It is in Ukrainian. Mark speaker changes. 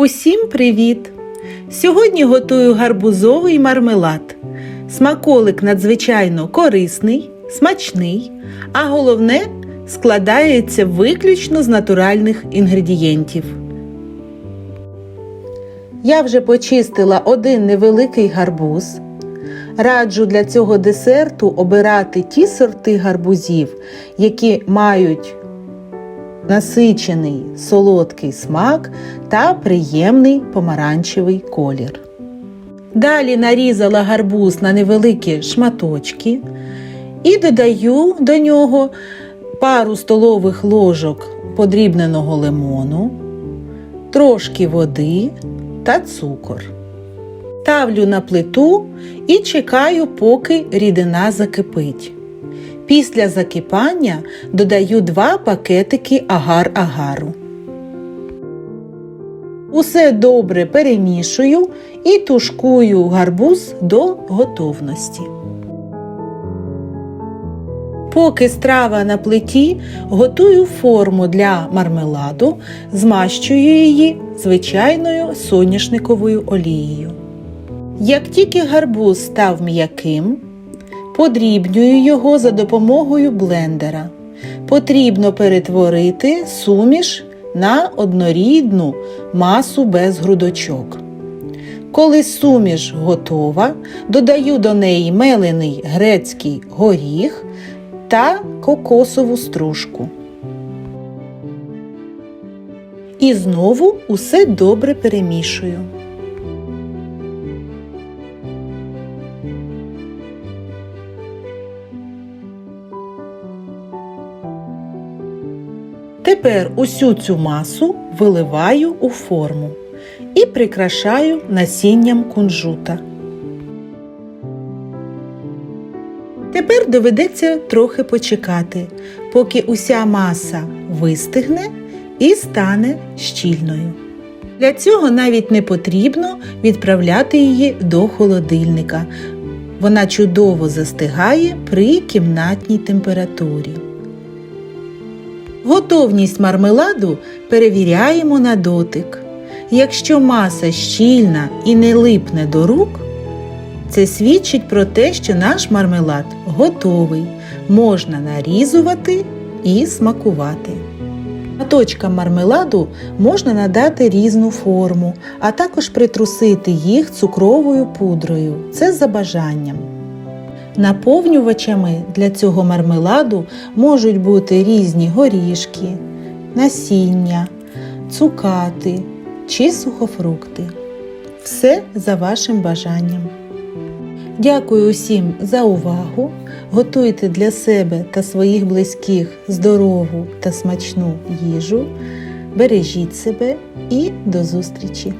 Speaker 1: Усім привіт! Сьогодні готую гарбузовий мармелад. Смаколик надзвичайно корисний, смачний, а головне складається виключно з натуральних інгредієнтів. Я вже почистила один невеликий гарбуз. Раджу для цього десерту обирати ті сорти гарбузів, які мають насичений солодкий смак та приємний помаранчевий колір. Далі нарізала гарбуз на невеликі шматочки і додаю до нього пару столових ложок подрібненого лимону, трошки води та цукор. Ставлю на плиту і чекаю, поки рідина закипить. Після закипання додаю 2 пакетики агар-агару. Усе добре перемішую і тушкую гарбуз до готовності. Поки страва на плиті, готую форму для мармеладу, змащую її звичайною соняшниковою олією. Як тільки гарбуз став м'яким, подрібнюю його за допомогою блендера. Потрібно перетворити суміш на однорідну масу без грудочок. Коли суміш готова, додаю до неї мелений грецький горіх та кокосову стружку. І знову усе добре перемішую. Тепер усю цю масу виливаю у форму і прикрашаю насінням кунжута. Тепер доведеться трохи почекати, поки уся маса вистигне і стане щільною. Для цього навіть не потрібно відправляти її до холодильника. Вона чудово застигає при кімнатній температурі. Готовність мармеладу перевіряємо на дотик. Якщо маса щільна і не липне до рук, це свідчить про те, що наш мармелад готовий, можна нарізувати і смакувати. Шматочкам мармеладу можна надати різну форму, а також притрусити їх цукровою пудрою. Це за бажанням. Наповнювачами для цього мармеладу можуть бути різні горішки, насіння, цукати чи сухофрукти. Все за вашим бажанням. Дякую усім за увагу. Готуйте для себе та своїх близьких здорову та смачну їжу. Бережіть себе і до зустрічі!